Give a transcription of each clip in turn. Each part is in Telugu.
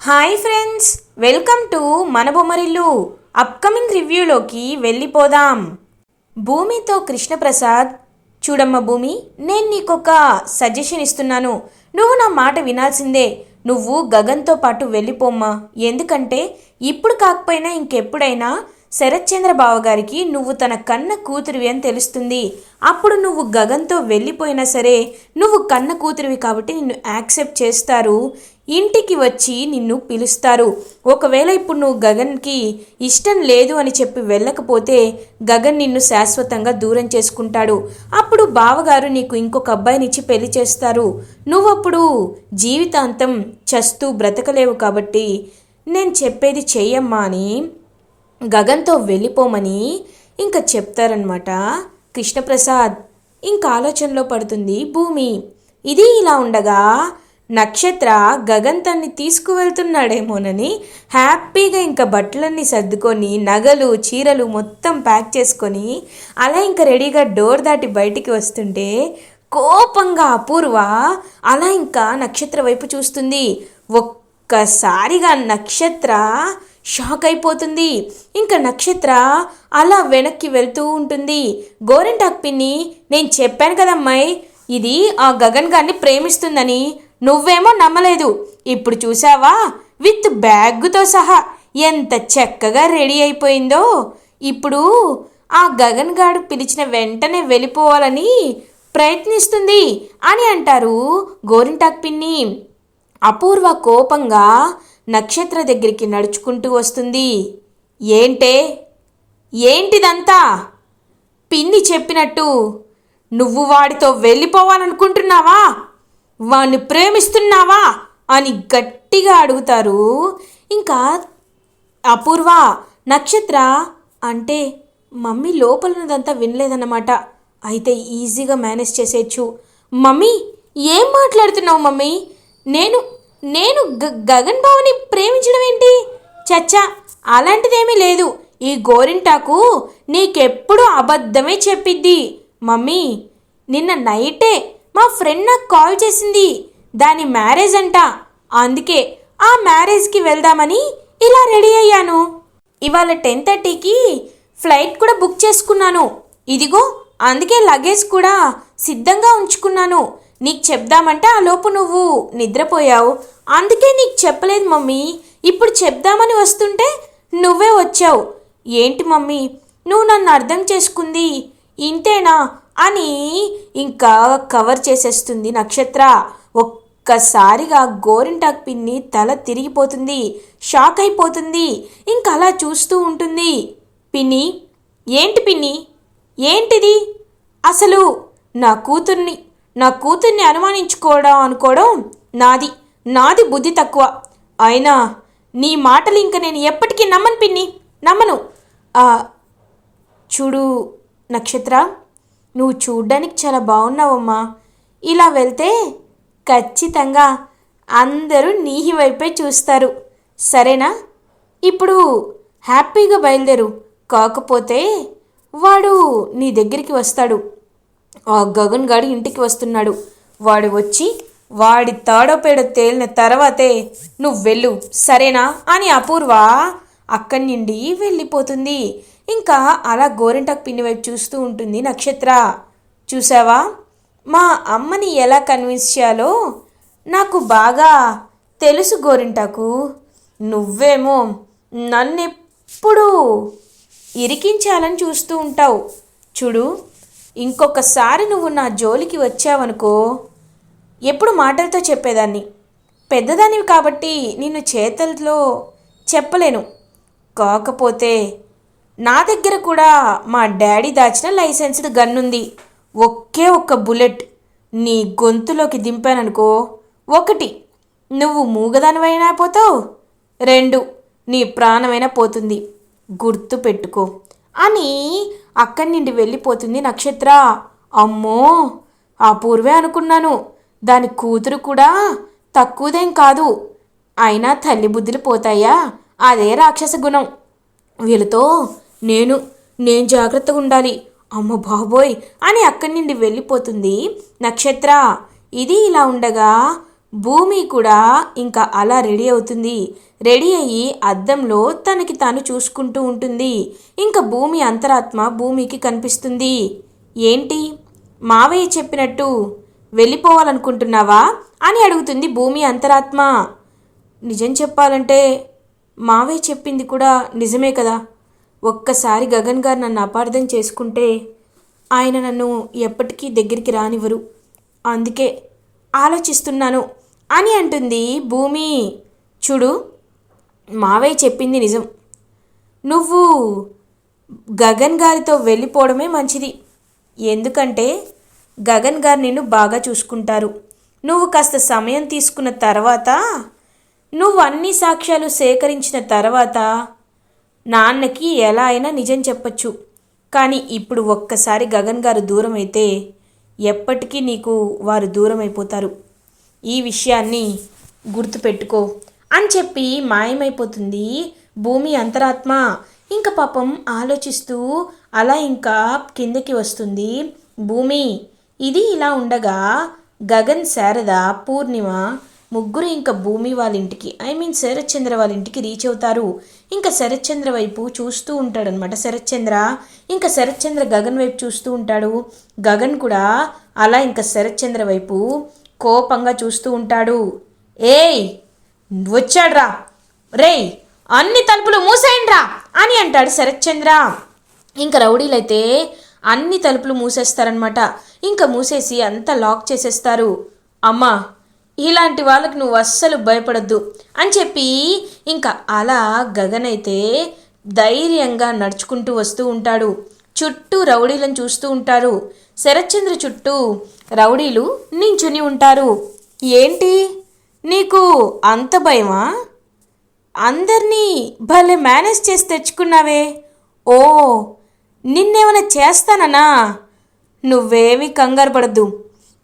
హాయ్ ఫ్రెండ్స్ వెల్కమ్ టు మన బొమ్మరిల్లు అప్కమింగ్ రివ్యూలోకి వెళ్ళిపోదాం. భూమితో కృష్ణప్రసాద్ చూడమ్మ భూమి నేను నీకొక సజెషన్ ఇస్తున్నాను. నువ్వు నా మాట వినాల్సిందే. నువ్వు గగన్తో పాటు వెళ్ళిపోమ్మా. ఎందుకంటే ఇప్పుడు కాకపోయినా ఇంకెప్పుడైనా శరత్చంద్ర బావగారికి నువ్వు తన కన్న కూతురివి అని తెలుస్తుంది. అప్పుడు నువ్వు గగన్తో వెళ్ళిపోయినా సరే నువ్వు కన్న కూతురివి కాబట్టి నిన్ను యాక్సెప్ట్ చేస్తారు. ఇంటికి వచ్చి నిన్ను పిలుస్తారు. ఒకవేళ ఇప్పుడు నువ్వు గగన్కి ఇష్టం లేదు అని చెప్పి వెళ్ళకపోతే గగన్ నిన్ను శాశ్వతంగా దూరం చేసుకుంటాడు. అప్పుడు బావగారు నీకు ఇంకొక అబ్బాయినిచ్చి పెళ్ళి చేస్తారు. నువ్వప్పుడు జీవితాంతం చస్తూ బ్రతకలేవు కాబట్టి నేను చెప్పేది చెయ్యమ్మా అని గగన్తో వెళ్ళిపోమని ఇంకా చెప్తారనమాట కృష్ణప్రసాద్ ఇంకా ఆలోచనలో పడుతుంది భూమి ఇది ఇలా ఉండగా నక్షత్ర గగన్ తన్ని తీసుకువెళ్తున్నాడేమోనని హ్యాపీగా ఇంకా బట్టలన్నీ సర్దుకొని నగలు చీరలు మొత్తం ప్యాక్ చేసుకొని అలా ఇంకా రెడీగా డోర్ దాటి బయటికి వస్తుంటే కోపంగా అపూర్వ అలా ఇంకా నక్షత్ర వైపు చూస్తుంది. ఒక్కసారిగా నక్షత్ర షాక్ అయిపోతుంది. ఇంకా నక్షత్ర అలా వెనక్కి వెళ్తూ ఉంటుంది. గోరెంటాక్ పిన్ని నేను చెప్పాను కదమ్మాయి ఇది ఆ గగన్ గారిని ప్రేమిస్తుందని నువ్వేమో నమ్మలేదు. ఇప్పుడు చూసావా విత్ బ్యాగ్తో సహా ఎంత చక్కగా రెడీ అయిపోయిందో. ఇప్పుడు ఆ గగన్ గాడు పిలిచిన వెంటనే వెళ్ళిపోవాలని ప్రయత్నిస్తుంది అని అంటారు గోరింటాక్ పిన్ని. అపూర్వ కోపంగా నక్షత్ర దగ్గరికి నడుచుకుంటూ వస్తుంది. ఏంటే? ఏంటిదంతా? పిన్ని చెప్పినట్టు నువ్వు వాడితో వెళ్ళిపోవాలనుకుంటున్నావా? వాణ్ణి ప్రేమిస్తున్నావా? అని గట్టిగా అడుగుతారు. ఇంకా అపూర్వ నక్షత్ర అంటే మమ్మీ లోపల ఉన్నదంతా వినలేదన్నమాట. అయితే ఈజీగా మేనేజ్ చేసేయచ్చు. మమ్మీ ఏం మాట్లాడుతున్నావు మమ్మీ? నేను నేను గ- గగన్ బావని ప్రేమించడం ఏంటి? చచ్చా అలాంటిదేమీ లేదు. ఈ గోరింటాకు నీకెప్పుడు అబద్ధమే చెప్పిద్ది. మమ్మీ నిన్న నైటే మా ఫ్రెండ్ నాకు కాల్ చేసింది. దాని మ్యారేజ్ అంట. అందుకే ఆ మ్యారేజ్కి వెళ్దామని ఇలా రెడీ అయ్యాను. ఇవాళ టెన్ థర్టీకి ఫ్లైట్ కూడా బుక్ చేసుకున్నాను. ఇదిగో అందుకే లగేజ్ కూడా సిద్ధంగా ఉంచుకున్నాను. నీకు చెప్దామంటే ఆ లోపు నువ్వు నిద్రపోయావు. అందుకే నీకు చెప్పలేదు మమ్మీ. ఇప్పుడు చెప్దామని వస్తుంటే నువ్వే వచ్చావు. ఏంటి మమ్మీ? నువ్వు నన్ను అర్థం చేసుకుంది. ఇంతేనా? అని ఇంకా కవర్ చేసేస్తుంది నక్షత్ర. ఒక్కసారిగా గోరింటాక్ పిన్ని తల తిరిగిపోతుంది. షాక్ అయిపోతుంది. ఇంకా అలా చూస్తూ ఉంటుంది. పిన్ని ఏంటి పిన్ని? ఏంటిది? అసలు నా కూతుర్ని నా కూతుర్ని అనుమానించుకోవడం అనుకోవడం నాది నాది బుద్ధి తక్కువ. అయినా నీ మాటలు ఇంక నేను ఎప్పటికీ నమ్మను పిన్ని నమ్మను. చూడు నక్షత్ర. నువ్వు చూడ్డానికి చాలా బాగున్నావమ్మా ఇలా వెళ్తే ఖచ్చితంగా అందరూ నీ వైపే చూస్తారు. సరేనా? ఇప్పుడు హ్యాపీగా బయలుదేరు. కాకపోతే వాడు నీ దగ్గరికి వస్తాడు. ఆ గగన్ గాడు ఇంటికి వస్తున్నాడు. వాడు వచ్చి వాడి తాడోపేడ తేలిన తర్వాతే నువ్వు వెళ్ళు సరేనా? అని అపూర్వ అక్కడి నుండి వెళ్ళిపోతుంది. ఇంకా అలా గోరింటాకు పిన్ని వైపు చూస్తూ ఉంటుంది నక్షత్ర. చూసావా? మా అమ్మని ఎలా కన్విన్స్ చేయాలో నాకు బాగా తెలుసు గోరింటాకు. నువ్వేమో నన్నెప్పుడు ఇరికించాలని చూస్తూ ఉంటావు. చూడు ఇంకొకసారి నువ్వు నా జోలికి వచ్చావనుకో ఎప్పుడు మాటలతో చెప్పేదాన్ని. పెద్దదానివి కాబట్టి నిన్ను చేతలతో చెప్పలేను. కాకపోతే నా దగ్గర కూడా మా డాడీ దాచిన లైసెన్స్డ్ గన్ ఉంది. ఒకే ఒక్క బుల్లెట్ నీ గొంతులోకి దింపాననుకో. ఒకటి నువ్వు మూగదానివైనా పోతావు. రెండు నీ ప్రాణమైనా పోతుంది. గుర్తు పెట్టుకో. అని అక్కడి నుండి వెళ్ళిపోతుంది నక్షత్ర. అమ్మో అపూర్వే అనుకున్నాను. దాని కూతురు కూడా తక్కువదేం కాదు. అయినా తల్లి బుద్ధులు పోతాయా? అదే రాక్షస గుణం. వీళ్ళతో నేను నేను జాగ్రత్తగా ఉండాలి. అమ్మ బాబోయ్ అని అక్కడి నుండి వెళ్ళిపోతుంది నక్షత్ర. ఇది ఇలా ఉండగా భూమి కూడా ఇంకా అలా రెడీ అవుతుంది. రెడీ అయ్యి అద్దంలో తనకి తాను చూసుకుంటూ ఉంటుంది. ఇంకా భూమి అంతరాత్మ భూమికి కనిపిస్తుంది. ఏంటి? మావయ్య చెప్పినట్టు వెళ్ళిపోవాలనుకుంటున్నావా? అని అడుగుతుంది భూమి అంతరాత్మ. నిజం చెప్పాలంటే మావయ్య చెప్పింది కూడా నిజమే కదా? ఒక్కసారి గగన్ గారు నన్ను అపార్థం చేసుకుంటే ఆయన నన్ను ఎప్పటికీ దగ్గరికి రానివ్వరు. అందుకే ఆలోచిస్తున్నాను అని అంటుంది భూమి. చూడు మావయ్య చెప్పింది నిజం. నువ్వు గగన్ గారితో వెళ్ళిపోవడమే మంచిది. ఎందుకంటే గగన్ గారు నిన్ను బాగా చూసుకుంటారు. నువ్వు కాస్త సమయం తీసుకున్న తర్వాత నువ్వు అన్ని సాక్ష్యాలు సేకరించిన తర్వాత నాన్నకి ఎలా అయినా నిజం చెప్పచ్చు. కానీ ఇప్పుడు ఒక్కసారి గగన్ గారు దూరం అయితే ఎప్పటికీ నీకు వారు దూరం అయిపోతారు ఈ విషయాన్ని గుర్తుపెట్టుకో అని చెప్పి మాయమైపోతుంది భూమి అంతరాత్మ. ఇంకా పాపం ఆలోచిస్తూ అలా ఇంకా కిందకి వస్తుంది. భూమి ఇది ఇలా ఉండగా గగన్ శారద పూర్ణిమ ముగ్గురు ఇంకా భూమి వాళ్ళ ఇంటికి ఐ మీన్ శరత్చంద్ర వాళ్ళ ఇంటికి రీచ్ అవుతారు. ఇంకా శరత్చంద్ర వైపు చూస్తూ ఉంటాడనమాట శరత్చంద్ర ఇంకా శరత్చంద్ర గగన్ వైపు చూస్తూ ఉంటాడు. గగన్ కూడా అలా ఇంకా శరత్చంద్ర వైపు కోపంగా చూస్తూ ఉంటాడు. ఏయ్ వచ్చాడ్రా. రేయ్ అన్ని తలుపులు మూసేయండిరా అని అంటాడు శరత్చంద్ర. ఇంకా రౌడీలైతే అన్ని తలుపులు మూసేస్తారనమాట ఇంకా మూసేసి అంతా లాక్ చేసేస్తారు. అమ్మా ఇలాంటి వాళ్ళకి నువ్వు అస్సలు భయపడద్దు అని చెప్పి ఇంకా అలా గగన్ అయితే ధైర్యంగా నడుచుకుంటూ వస్తూ ఉంటాడు. చుట్టూ రౌడీలను చూస్తూ ఉంటారు. శరత్చంద్ర చుట్టూ రౌడీలు నించుని ఉంటారు. ఏంటి? నీకు అంత భయమా? అందరినీ భలే మేనేజ్ చేసి తెచ్చుకున్నావే. ఓ నిన్నేమైనా చేస్తానన్నా నువ్వేమీ కంగారు పడద్దు.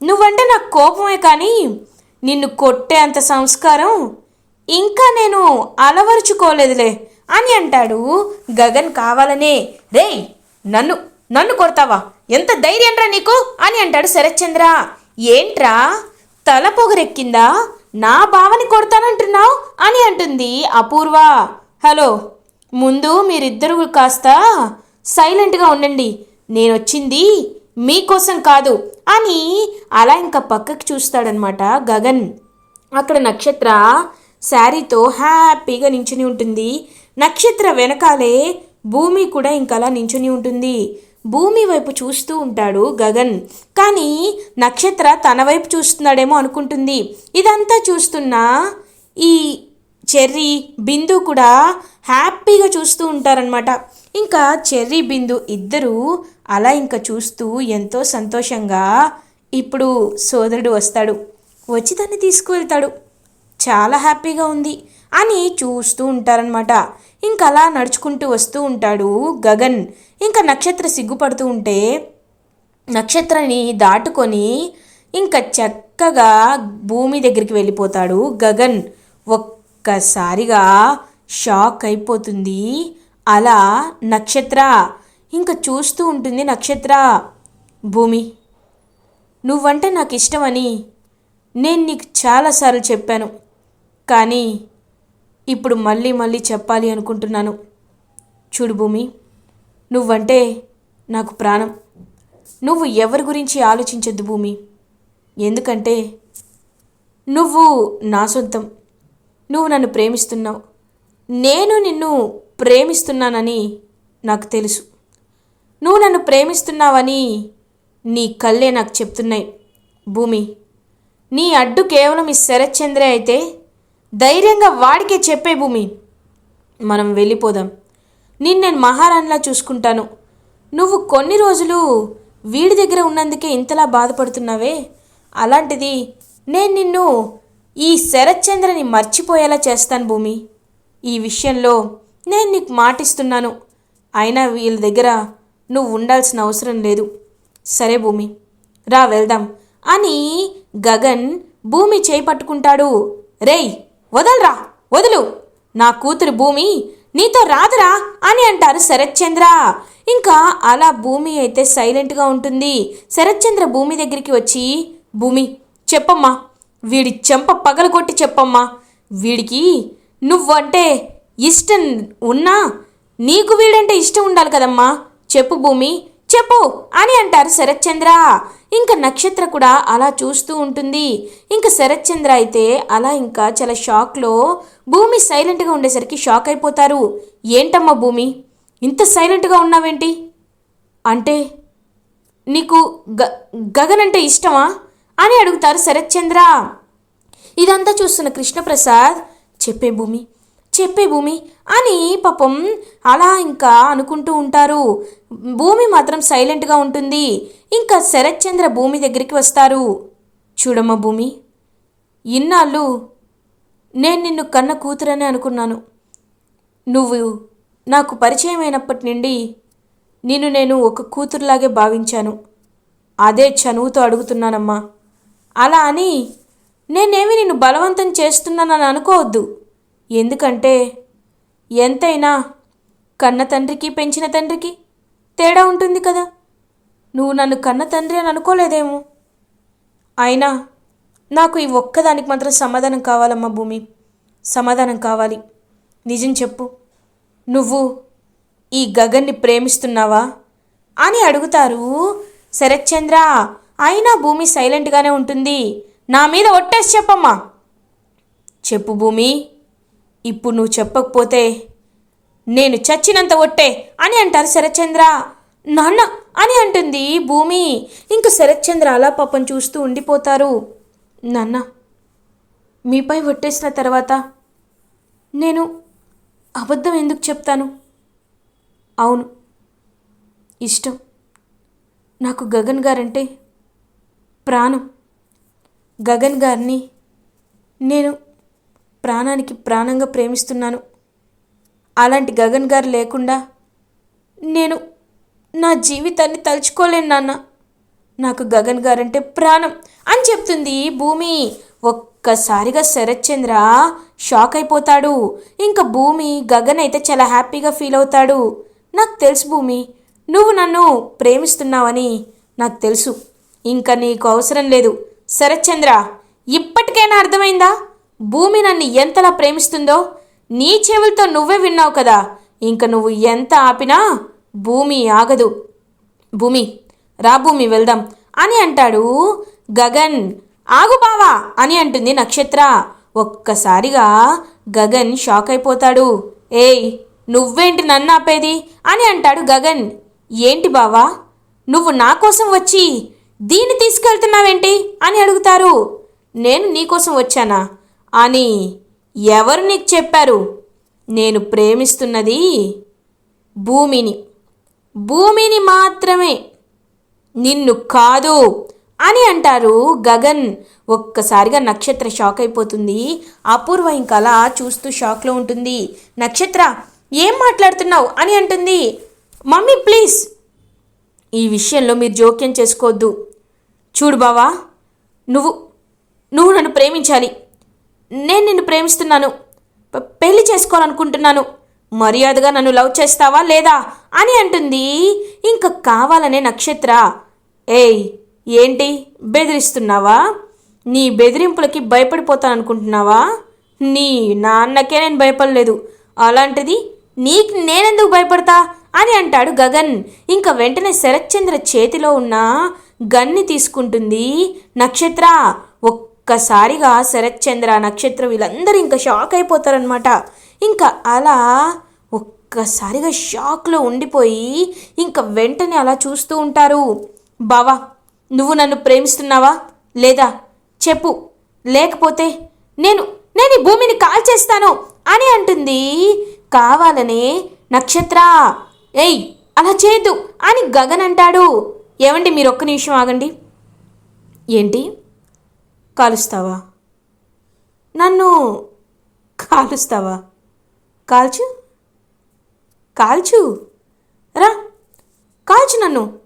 నువ్వంటే నాకు కోపమే కానీ నిన్ను కొట్టేంత సంస్కారం ఇంకా నేను అలవరుచుకోలేదులే అని అంటాడు. గగన్ కావాలనే రే నన్ను నన్ను కొడతావా? ఎంత ధైర్యంరా నీకు? అని అంటాడు శరత్చంద్ర. ఏంట్రా? తల పొగరెక్కిందా? నా బావని కొడతానంటున్నావు? అని అంటుంది అపూర్వ. హలో ముందు మీరిద్దరు కాస్త సైలెంట్గా ఉండండి. నేను వచ్చింది మీకోసం కాదు అని అలా ఇంకా పక్కకు చూస్తాడనమాట గగన్. అక్కడ నక్షత్ర శారీతో హ్యాపీగా నించుని ఉంటుంది. నక్షత్ర వెనకాలే భూమి కూడా ఇంకలా నించుని ఉంటుంది. భూమి వైపు చూస్తూ ఉంటాడు గగన్. కానీ నక్షత్ర తన వైపు చూస్తున్నాడేమో అనుకుంటుంది. ఇదంతా చూస్తున్నా ఈ చెర్రీ బిందు కూడా హ్యాపీగా చూస్తూ ఉంటారనమాట ఇంకా చెర్రీ బిందు ఇద్దరూ అలా ఇంకా చూస్తూ ఎంతో సంతోషంగా ఇప్పుడు సోదరుడు వస్తాడు. వచ్చి దాన్ని తీసుకువెళ్తాడు. చాలా హ్యాపీగా ఉంది అని చూస్తూ ఉంటారనమాట ఇంకా అలా నడుచుకుంటూ వస్తూ ఉంటాడు గగన్. ఇంకా నక్షత్ర సిగ్గుపడుతూ ఉంటే నక్షత్రాన్ని దాటుకొని ఇంకా చక్కగా భూమి దగ్గరికి వెళ్ళిపోతాడు గగన్. ఒక్కసారిగా షాక్ అయిపోతుంది. అలా నక్షత్ర ఇంకా చూస్తూ ఉంటుంది నక్షత్ర భూమి. నువ్వంటే నాకు ఇష్టమని నేను నీకు చాలాసార్లు చెప్పాను. కానీ ఇప్పుడు మళ్ళీ మళ్ళీ చెప్పాలి అనుకుంటున్నాను. చూడు భూమి నువ్వంటే నాకు ప్రాణం. నువ్వు ఎవరి గురించి ఆలోచించొద్దు భూమి. ఎందుకంటే నువ్వు నా సొంతం. నువ్వు నన్ను ప్రేమిస్తున్నావు. నేను నిన్ను ప్రేమిస్తున్నానని నాకు తెలుసు. నువ్వు నన్ను ప్రేమిస్తున్నావని నీ కళ్ళే నాకు చెప్తున్నాయి. భూమి నీ అడ్డు కేవలం ఈ శరత్చంద్రే అయితే ధైర్యంగా వాడికే చెప్పే భూమి. మనం వెళ్ళిపోదాం. నిన్ను నేను మహారాణిలా చూసుకుంటాను. నువ్వు కొన్ని రోజులు వీడి దగ్గర ఉన్నందుకే ఇంతలా బాధపడుతున్నావే? అలాంటిది నేను నిన్ను ఈ శరత్చంద్రని మర్చిపోయేలా చేస్తాను భూమి. ఈ విషయంలో నేను నీకు మాటిస్తున్నాను. అయినా వీళ్ళ దగ్గర నువ్వు ఉండాల్సిన అవసరం లేదు. సరే భూమి రా వెళ్దాం అని గగన్ భూమి చేయి పట్టుకుంటాడు రేయ్ వదలరా వదులు. నా కూతురు భూమి నీతో రాదురా అని అంటారు శరత్చంద్ర. ఇంకా అలా భూమి అయితే సైలెంట్గా ఉంటుంది. శరత్చంద్ర భూమి దగ్గరికి వచ్చి భూమి చెప్పమ్మా. వీడి చెంప పగలగొట్టి చెప్పమ్మా. వీడికి నువ్వంటే ఇష్టం ఉన్నా నీకు వీడంటే ఇష్టం ఉండాలి కదమ్మా. చెప్పు భూమి చెప్పు అని అంటారు శరత్చంద్ర. ఇంకా నక్షత్ర కూడా అలా చూస్తూ ఉంటుంది. ఇంకా శరత్చంద్ర అయితే అలా ఇంకా చాలా షాక్లో భూమి సైలెంట్గా ఉండేసరికి షాక్ అయిపోతారు. ఏంటమ్మా భూమి ఇంత సైలెంట్గా ఉన్నావేంటి? అంటే నీకు గ గగన్ అంటే ఇష్టమా? అని అడుగుతారు శరత్చంద్ర. ఇదంతా చూస్తున్న కృష్ణప్రసాద్ చెప్పే భూమి చెప్పే భూమి అని పాపం అలా ఇంకా అనుకుంటూ ఉంటారు. భూమి మాత్రం సైలెంట్గా ఉంటుంది. ఇంకా శరత్చంద్ర భూమి దగ్గరికి వస్తారు. చూడమ్మ భూమి ఇన్నాళ్ళు నేను నిన్ను కన్న కూతురని అనుకున్నాను. నువ్వు నాకు పరిచయం అయినప్పటి నుండి నిన్ను నేను ఒక కూతురులాగే భావించాను. అదే చనువుతో అడుగుతున్నానమ్మా. అలా అని నేనేమి నిన్ను బలవంతం చేస్తున్నానని అనుకోవద్దు. ఎందుకంటే ఎంతైనా కన్న తండ్రికి పెంచిన తండ్రికి తేడా ఉంటుంది కదా. నువ్వు నన్ను కన్న తండ్రి అని అనుకోలేదేమో. అయినా నాకు ఈ ఒక్కదానికి మాత్రం సమాధానం కావాలమ్మా భూమి. సమాధానం కావాలి. నిజం చెప్పు. నువ్వు ఈ గగన్ని ప్రేమిస్తున్నావా? అని అడుగుతారు శరత్చంద్ర. అయినా భూమి సైలెంట్గానే ఉంటుంది. నా మీద ఒట్టేసి చెప్పమ్మా. చెప్పు భూమి. ఇప్పుడు నువ్వు చెప్పకపోతే నేను చచ్చినంత ఒట్టే అని అంటారు శరత్చంద్ర. నాన్న అని అంటుంది భూమి. ఇంక శరత్చంద్ర అలా పాపం చూస్తూ ఉండిపోతారు. నాన్న మీపై ఒట్టేసిన తర్వాత నేను అబద్ధం ఎందుకు చెప్తాను? అవును ఇష్టం. నాకు గగన్ గారంటే ప్రాణం. గగన్ గారిని నేను ప్రాణానికి ప్రాణంగా ప్రేమిస్తున్నాను. అలాంటి గగన్ గారు లేకుండా నేను నా జీవితాన్ని తలుచుకోలేను నాన్న. నాకు గగన్ గారంటే ప్రాణం అని చెప్తుంది భూమి. ఒక్కసారిగా శరత్చంద్ర షాక్ అయిపోతాడు. ఇంకా భూమి గగన్ అయితే చాలా హ్యాపీగా ఫీల్ అవుతాడు. నాకు తెలుసు భూమి నువ్వు నన్ను ప్రేమిస్తున్నావని నాకు తెలుసు. ఇంకా నీకు అవసరం లేదు. శరత్చంద్ర ఇప్పటికైనా అర్థమైందా? భూమి నన్ను ఎంతలా ప్రేమిస్తుందో? నీ చెవులతో నువ్వే విన్నావు కదా. ఇంక నువ్వు ఎంత ఆపినా భూమి ఆగదు. భూమి రా భూమి వెళ్దాం అని అంటాడు గగన్. ఆగు బావా అని అంటుంది నక్షత్ర. ఒక్కసారిగా గగన్ షాక్ అయిపోతాడు. ఏయ్ నువ్వేంటి నన్ను ఆపేది? అని అంటాడు గగన్. ఏంటి బావా? నువ్వు నా కోసం వచ్చి దీన్ని తీసుకెళ్తున్నావేంటి? అని అడుగుతారు. నేను నీకోసం వచ్చానా? అని ఎవరు నీకు చెప్పారు? నేను ప్రేమిస్తున్నది భూమిని. భూమిని మాత్రమే. నిన్ను కాదు అని అంటారు గగన్. ఒక్కసారిగా నక్షత్ర షాక్ అయిపోతుంది. అపూర్వ ఇంకా అలా చూస్తూ షాక్లో ఉంటుంది. నక్షత్ర ఏం మాట్లాడుతున్నావు అని అంటుంది. Mummy please. ఈ విషయంలో మీరు జోక్యం చేసుకోవద్దు. చూడు బావా నువ్వు నువ్వు నన్ను ప్రేమించాలి. నేను నిన్ను ప్రేమిస్తున్నాను. పెళ్ళి చేసుకోవాలనుకుంటున్నాను. మర్యాదగా నన్ను లవ్ చేస్తావా లేదా అని అంటుంది. ఇంకా కావాలనే నక్షత్ర. ఏయ్ ఏంటి? బెదిరిస్తున్నావా? నీ బెదిరింపులకి భయపడిపోతాననుకుంటున్నావా? నీ నాన్నకే నేను భయపడలేదు. అలాంటిది నీకు నేనెందుకు భయపడతా? అని అంటాడు గగన్. ఇంకా వెంటనే శరత్చంద్ర చేతిలో ఉన్న గన్ని తీసుకుంటుంది. నక్షత్ర ఒక్కసారిగా శరత్చంద్ర నక్షత్ర వీళ్ళందరూ ఇంకా షాక్ అయిపోతారనమాట ఇంకా అలా ఒక్కసారిగా షాక్లో ఉండిపోయి ఇంకా వెంటనే అలా చూస్తూ ఉంటారు. బావా నువ్వు నన్ను ప్రేమిస్తున్నావా? లేదా? చెప్పు. లేకపోతే నేను నేను ఈ భూమిని కాల్చేస్తాను అని అంటుంది. కావాలనే నక్షత్ర. ఏయ్ అలా చేయొద్దు అని గగన్ అంటాడు. ఏమండి మీరు ఒక్క నిమిషం ఆగండి. ఏంటి? కాలుస్తావా? నన్ను కాలుస్తావా? కాల్చు. కాల్చు. రా. కాల్చు నన్ను.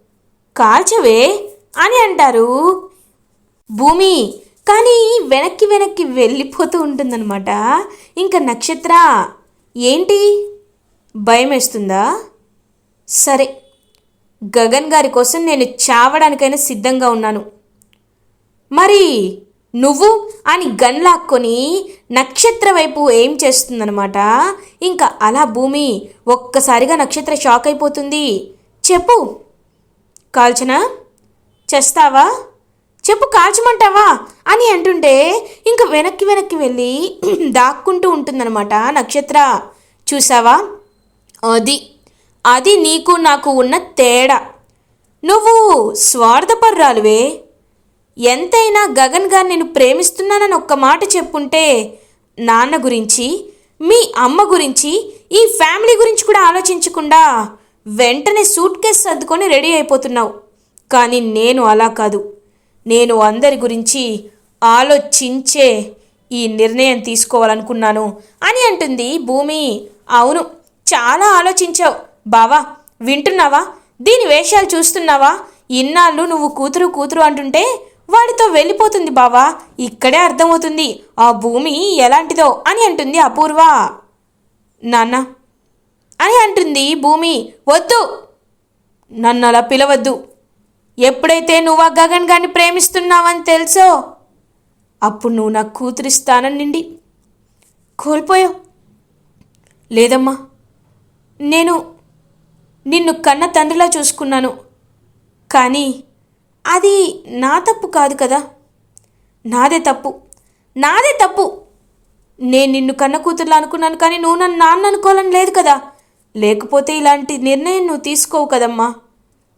కాల్చవే అని అంటారు. భూమి. కానీ వెనక్కి వెనక్కి వెళ్ళిపోతూ ఉంటుందన్నమాట. ఇంకా నక్షత్ర ఏంటి? భయం వేస్తుందా సరే. గగన్ గారి కోసం నేను చావడానికైనా సిద్ధంగా ఉన్నాను. మరి నువ్వు అని గన్ లాక్కొని నక్షత్ర వైపు ఏం చేస్తుందనమాట ఇంకా అలా భూమి ఒక్కసారిగా నక్షత్ర షాక్ అయిపోతుంది. చెప్పు. కాల్చనా? చేస్తావా? చెప్పు కాల్చమంటావా? అని అంటుంటే ఇంక వెనక్కి వెనక్కి వెళ్ళి దాక్కుంటూ ఉంటుందన్నమాట నక్షత్ర. చూసావా? అది. అది నీకు నాకు ఉన్న తేడా. నువ్వు స్వార్థపర్రాలువే. ఎంతైనా గగన్ గారు నేను ప్రేమిస్తున్నానని ఒక్క మాట చెప్పుంటే నాన్న గురించి మీ అమ్మ గురించి ఈ ఫ్యామిలీ గురించి కూడా ఆలోచించకుండా వెంటనే సూట్ కేసు సర్దుకొని రెడీ అయిపోతున్నావు. కానీ నేను అలా కాదు. నేను అందరి గురించి ఆలోచించే ఈ నిర్ణయం తీసుకోవాలనుకున్నాను అని అంటుంది భూమి. అవును చాలా ఆలోచించావు. బావా వింటున్నావా? దీని వేషాలు చూస్తున్నావా? ఇన్నాళ్ళు నువ్వు కూతురు కూతురు అంటుంటే వాడితో వెళ్ళిపోతుంది బావా. ఇక్కడే అర్థమవుతుంది. ఆ భూమి ఎలాంటిదో అని అంటుంది అపూర్వ. నాన్న. అని అంటుంది భూమి. వద్దు. నన్ను అలా పిలవద్దు. ఎప్పుడైతే నువ్వు ఆ గగన్ గారిని ప్రేమిస్తున్నావని తెలుసో అప్పుడు నువ్వు నాకు కూతురిస్తానని నిండి కోల్పోయావు. లేదమ్మా. నేను నిన్ను కన్న తండ్రిలా చూసుకున్నాను. కానీ అది నా తప్పు కాదు కదా? నాదే తప్పు. నాదే తప్పు. నేను నిన్ను కన్న కూతుర్లు అనుకున్నాను కానీ నువ్వు నన్ను నాన్న అనుకోవాలని లేదు కదా? లేకపోతే ఇలాంటి నిర్ణయం నువ్వు తీసుకోవు కదమ్మా.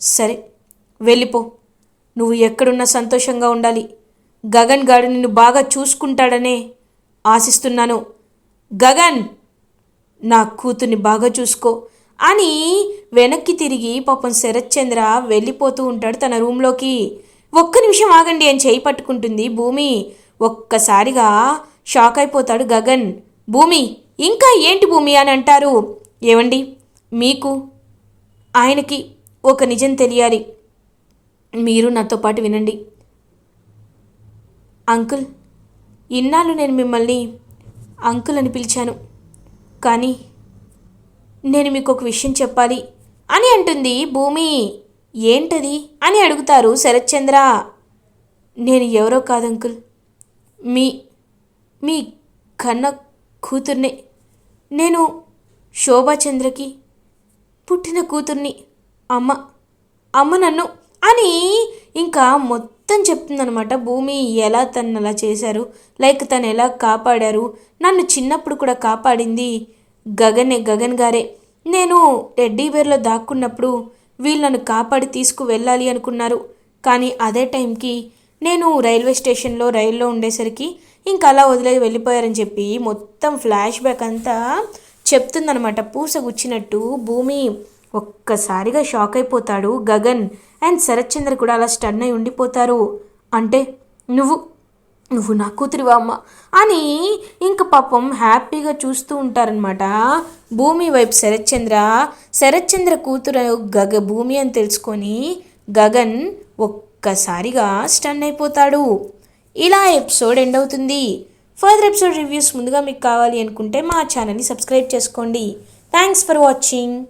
సరే వెళ్ళిపో. నువ్వు ఎక్కడున్నా సంతోషంగా ఉండాలి. గగన్ గాడు నిన్ను బాగా చూసుకుంటాడనే ఆశిస్తున్నాను. గగన్ నా కూతుర్ని బాగా చూసుకో. అని వెనక్కి తిరిగి పాపం శరత్చంద్ర వెళ్ళిపోతూ ఉంటాడు తన రూమ్లోకి. ఒక్క నిమిషం ఆగండి అని చేయి పట్టుకుంటుంది భూమి. ఒక్కసారిగా షాక్ అయిపోతాడు గగన్. భూమి ఇంకా ఏంటి భూమి అని అంటారు. ఏవండి? మీకు ఆయనకి ఒక నిజం తెలియాలి. మీరు నాతో పాటు వినండి. అంకుల్ ఇన్నాళ్ళు నేను మిమ్మల్ని అంకుల్ అని పిలిచాను. కానీ నేను మీకు ఒక విషయం చెప్పాలి. అని అంటుంది భూమి. ఏంటది? అని అడుగుతారు శరత్చంద్ర. నేను ఎవరో కాదు అంకుల్. మీ మీ కన్న కూతుర్నే. నేను శోభాచంద్రకి పుట్టిన కూతుర్ని. అమ్మ అమ్మ నన్ను అని ఇంకా మొత్తం చెప్తుందనమాట భూమి. ఎలా తను అలా చేశారు? లైక్ తను ఎలా కాపాడారు? నన్ను చిన్నప్పుడు కూడా కాపాడింది. గగనే గగన్ గారే. నేను టెడ్డీ బేర్లో దాక్కున్నప్పుడు వీళ్ళు నన్ను కాపాడి తీసుకువెళ్ళాలి అనుకున్నారు. కానీ అదే టైంకి నేను రైల్వే స్టేషన్లో రైల్లో ఉండేసరికి ఇంకా అలా వదిలే వెళ్ళిపోయారని చెప్పి మొత్తం ఫ్లాష్ బ్యాక్ అంతా చెప్తుందనమాట పూస గుచ్చినట్టు భూమి ఒక్కసారిగా షాక్ అయిపోతాడు గగన్. అండ్ శరత్చంద్ర కూడా అలా స్టన్ అయి ఉండిపోతారు. అంటే నువ్వు నువ్వు నా కూతురివా అమ్మ? అని ఇంక పాపం హ్యాపీగా చూస్తూ ఉంటారనమాట భూమి వైపు శరత్చంద్ర. శరత్చంద్ర కూతురు గగ భూమి అని తెలుసుకొని గగన్ ఒక్కసారిగా స్టన్ అయిపోతాడు. ఇలా ఎపిసోడ్ ఎండ్ అవుతుంది. ఫర్దర్ ఎపిసోడ్ రివ్యూస్ ముందుగా మీకు కావాలి అనుకుంటే మా ఛానల్ని సబ్స్క్రైబ్ చేసుకోండి. Thanks for watching.